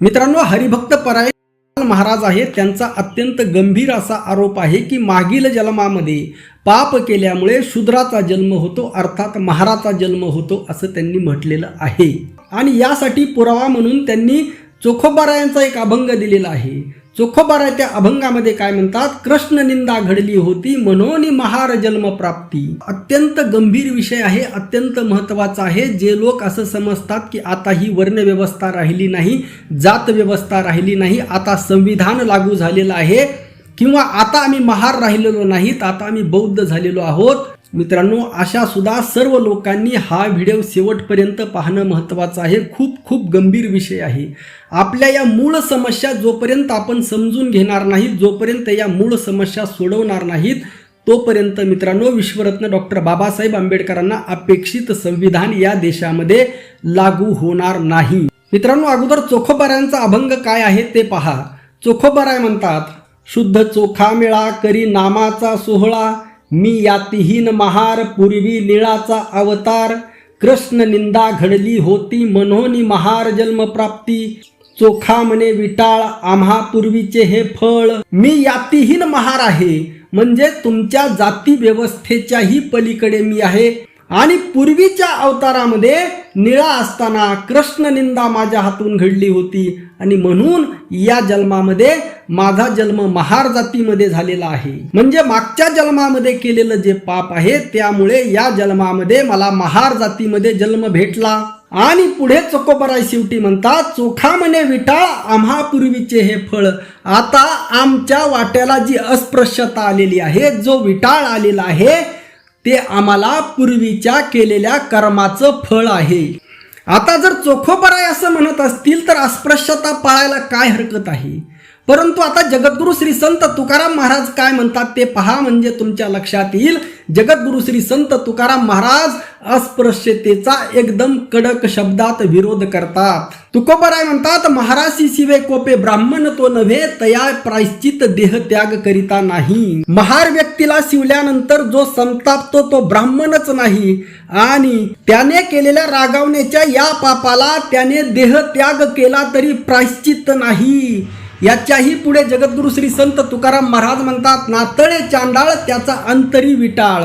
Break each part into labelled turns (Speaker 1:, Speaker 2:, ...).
Speaker 1: मित्रांनो हरिभक्त पराय महाराज आहेत. त्यांचा अत्यंत गंभीर असा आरोप आहे की मागील जन्मामध्ये पाप केल्यामुळे शूद्राचा जन्म होतो अर्थात महाराचा जन्म होतो असं त्यांनी म्हटलेलं आहे. आणि यासाठी पुरावा म्हणून त्यांनी चोखोबारायांचा एक अभंग दिलेला आहे. चोखोबाराच्या अभंगामध्ये काय म्हणतात? कृष्ण निंदा घडली होती म्हणून महार जन्म प्राप्ती. अत्यंत गंभीर विषय आहे अत्यंत महत्त्वाचा आहे. जे लोक असं समजतात की आता ही वर्ण व्यवस्था राहिली नाही जात व्यवस्था राहिली नाही आता संविधान लागू झालेलं आहे किंवा आता आम्ही महार राहिलेलो नाहीत आता आम्ही बौद्ध झालेलो आहोत. मित्रांनो अशा सुद्धा सर्व लोकांनी हा व्हिडिओ शेवटपर्यंत पाहणं महत्त्वाचं आहे. खूप खूप गंभीर विषय आहे. आपल्या या मूळ समस्या जोपर्यंत आपण समजून घेणार नाहीत जोपर्यंत या मूळ समस्या सोडवणार नाहीत तोपर्यंत मित्रांनो विश्वरत्न डॉक्टर बाबासाहेब आंबेडकरांना अपेक्षित संविधान या देशामध्ये लागू होणार नाही. मित्रांनो अगोदर चोखोबाऱ्यांचा अभंग काय आहे ते पहा. चोखोबाराय म्हणतात शुद्ध चोखा मिळा करी नामाचा सोहळा. मी यातिहीन महार पूर्वी निळाचा अवतार. कृष्ण निंदा घडली होती मनोनी महार जन्म प्राप्ती चोखा म्हणे विटाळ आम्हा पूर्वीचे हे फळ. मी यातीहीन महार आहे म्हणजे तुमच्या जाती व्यवस्थेच्याही पलीकडे मी आहे. आणि पूर्वीच्या अवतारामध्ये निळा असताना कृष्ण निंदा माझ्या हातून घडली होती. आणि म्हणून या जन्मामध्ये माझा जन्म महार जातीमध्ये झालेला आहे. म्हणजे मागच्या जन्मामध्ये केलेलं जे पाप आहे त्यामुळे या जन्मामध्ये मला महार जातीमध्ये जन्म भेटला. आणि पुढे चोकोबराय शेवटी म्हणतात चोखा म्हणे विटाळ आम्हा पूर्वीचे हे फळ. आता आमच्या वाट्याला जी अस्पृश्यता आलेली आहे जो विटाळ आलेला आहे ते आम्हाला पूर्वीच्या केलेल्या कर्माचं फळ आहे. आता जर चोखोबराय असं म्हणत असतील तर अस्पृश्यता पाळायला काय हरकत आहे? परंतु आता जगद्गुरु श्री संत तुकाराम महाराज काय म्हणतात ते पहा म्हणजे तुमच्या लक्षात येईल. जगद्गुरु श्री संत तुकाराम महाराज अस्पृश्यतेचा एकदम कडक शब्दात विरोध करतात. तुकोबराय म्हणतात महाराशी शिवे कोपे ब्राह्मण तो नव्हे तया प्रायश्चित देह त्याग करिता नाही. महार व्यक्तीला शिवल्यानंतर जो संतापतो तो ब्राह्मणच नाही. आणि त्याने केलेल्या रागावण्याच्या या पापाला त्याने देह त्याग केला तरी प्रायश्चित नाही. याच्याही पुढे जगद्गुरु श्री संत तुकाराम महाराज म्हणतात नातळे चांडाळ त्याचा अंतरी विटाळ.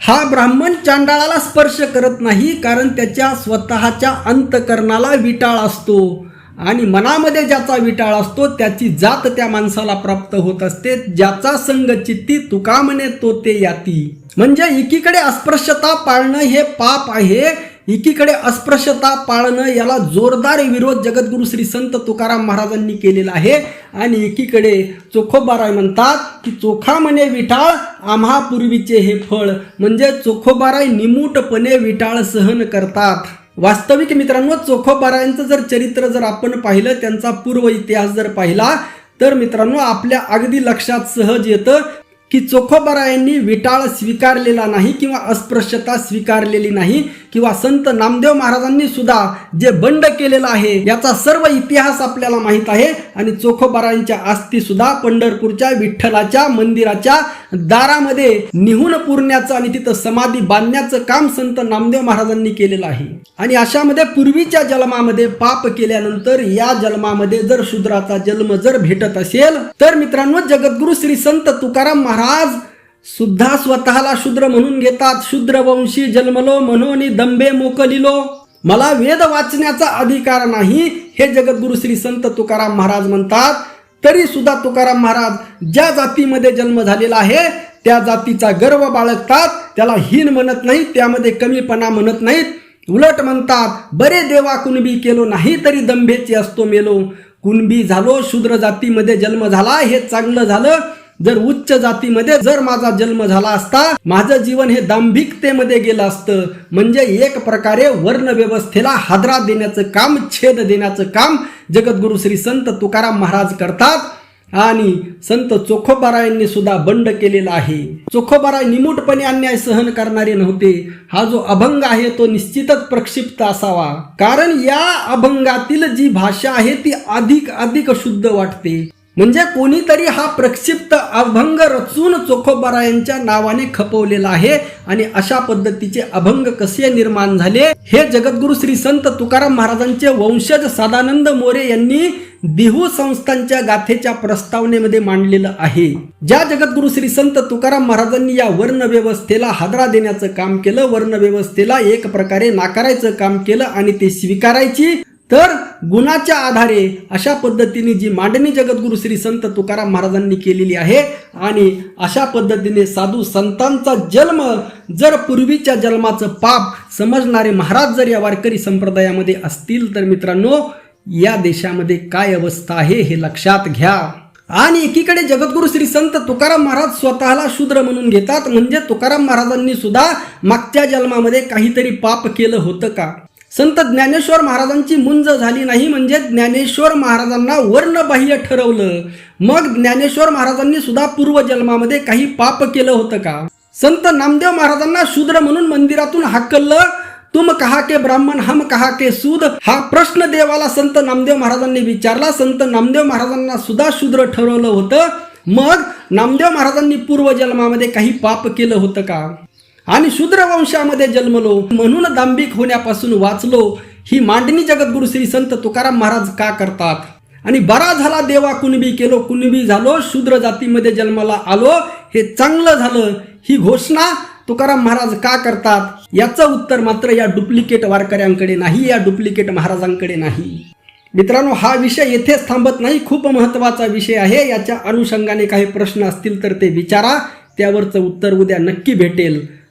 Speaker 1: हा ब्राह्मण चांडाळाला स्पर्श करत नाही कारण त्याच्या स्वतःच्या अंतकरणाला विटाळ असतो. आणि मनामध्ये ज्याचा विटाळ असतो त्याची जात त्या माणसाला प्राप्त होत असते ज्याचा संग चित्ती तुका म्हणे तो ते याती. म्हणजे एकीकडे अस्पृश्यता पाळणं हे पाप आहे एकीकडे अस्पृश्यता पाळणं याला जोरदार विरोध जगद्गुरु श्री संत तुकाराम महाराजांनी केलेला आहे. आणि एकीकडे चोखोबाराय म्हणतात की चोखा म्हणे विटाळ आम्हा पूर्वीचे हे फळ. म्हणजे चोखोबाराय निमूटपणे विटाळ सहन करतात. वास्तविक मित्रांनो चोखोबारायांचं जर चरित्र जर आपण पाहिलं त्यांचा पूर्व इतिहास जर पाहिला तर मित्रांनो आपल्या अगदी लक्षात सहज येतं की चोखोबारायांनी विटाळ स्वीकारलेला नाही किंवा अस्पृश्यता स्वीकारलेली नाही. किंवा संत नामदेव महाराजांनी सुद्धा जे बंड केलेलं आहे याचा सर्व इतिहास आपल्याला माहीत आहे. आणि चोखोबारांच्या आस्ती सुद्धा पंढरपूरच्या विठ्ठलाच्या मंदिराच्या दारामध्ये निहून पुरण्याचं आणि तिथं समाधी बांधण्याचं काम संत नामदेव महाराजांनी केलेलं आहे. आणि अशामध्ये पूर्वीच्या जन्मामध्ये पाप केल्यानंतर या जन्मामध्ये जर शूद्राचा जन्म जर भेटत असेल तर मित्रांनो जगद्गुरु श्री संत तुकाराम महाराज सुद्धा स्वतःला शूद्र म्हणून घेतात. शूद्र वंशी जन्मलो म्हणून दंबे मोकलिलो. मला वेद वाचण्याचा अधिकार नाही. हे जगद्गुरु श्री संत तुकाराम महाराज म्हणतात. तरी सुद्धा तुकाराम महाराज ज्या जातीमध्ये जन्म झालेला आहे त्या जातीचा गर्व बाळगतात. त्याला हीन म्हणत नाहीत त्यामध्ये कमीपणा म्हणत नाहीत. उलट म्हणतात बरे देवा कुणबी केलो नाही तरी दंभेचे असतो मेलो. कुणबी झालो शूद्र जातीमध्ये जन्म झाला हे चांगलं झालं. जर उच्च जातीमध्ये जर माझा जन्म झाला असता माझं जीवन हे दांभिकतेमध्ये गेलं असतं. म्हणजे एक प्रकारे वर्ण व्यवस्थेला हादरा देण्याचं काम छेद देण्याचं काम जगद्गुरु श्री संत तुकाराम महाराज करतात. आणि संत चोखोबारायांनी सुद्धा बंड केलेला आहे. चोखोबाराय निमूटपणे अन्याय सहन करणारे नव्हते. हा जो अभंग आहे तो निश्चितच प्रक्षिप्त असावा. कारण या अभंगातील जी भाषा आहे ती अधिक अधिक शुद्ध वाटते. म्हणजे कोणीतरी हा प्रक्षिप्त अभंग रचून चोखोबारायांच्या नावाने खपवलेला आहे आणि अशा पद्धतीचे अभंग कसे निर्माण झाले? हे जगद्गुरु श्री संत तुकाराम महाराजांचे वंशज सदानंद मोरे यांनी देहू संस्थांच्या गाथेच्या प्रस्तावनेमध्ये मांडलेलं आहे. ज्या जगद्गुरु श्री संत तुकाराम महाराजांनी या वर्ण व्यवस्थेला हादरा देण्याचं काम केलं वर्ण व्यवस्थेला एक प्रकारे नाकारायचं काम केलं आणि ते स्वीकारायची तर गुणाच्या आधारे अशा पद्धतीने जी मांडणी जगद्गुरु श्री संत तुकाराम महाराजांनी केलेली आहे आणि अशा पद्धतीने साधू संतांचा जन्म जर पूर्वीच्या जन्माचं पाप समजणारे महाराज जर या वारकरी संप्रदायामध्ये असतील तर मित्रांनो या देशामध्ये काय अवस्था आहे हे लक्षात घ्या. आणि एकीकडे जगद्गुरु श्री संत तुकाराम महाराज स्वतःला शूद्र म्हणून घेतात म्हणजे तुकाराम महाराजांनी सुद्धा मागच्या जन्मामध्ये काहीतरी पाप केलं होतं का? संत ज्ञानेश्वर महाराजांची मुंज झाली नाही म्हणजे ज्ञानेश्वर महाराजांना वर्णबाह्य ठरवलं. मग ज्ञानेश्वर महाराजांनी सुद्धा पूर्वजन्मामध्ये काही पाप केलं होतं का? संत नामदेव महाराजांना शूद्र म्हणून मंदिरातून हाकललं. तुम कहा के ब्राह्मण हम कहा के सूद? हा प्रश्न देवाला संत नामदेव महाराजांनी विचारला. संत नामदेव महाराजांना सुद्धा शूद्र ठरवलं होतं. मग नामदेव महाराजांनी पूर्वजन्मामध्ये काही पाप केलं होतं का? आणि शूद्र वंशामध्ये जन्मलो. म्हणून दांभिक होण्यापासून वाचलो. ही मांडणी जगद्गुरु श्री संत तुकाराम महाराज का करतात? आणि बरा झाला देवा कुणबी केलो कुणबी झालो शूद्र जातीमध्ये जन्माला आलो हे चांगलं झालं. ही घोषणा तुकाराम महाराज का करतात? याचं उत्तर मात्र या डुप्लिकेट वारकऱ्यांकडे नाही या डुप्लिकेट महाराजांकडे नाही. मित्रांनो हा विषय येथेच थांबत नाही. खूप महत्त्वाचा विषय आहे. याच्या अनुषंगाने काही प्रश्न असतील तर ते विचारा. त्यावरचं उत्तर उद्या नक्की भेटेल.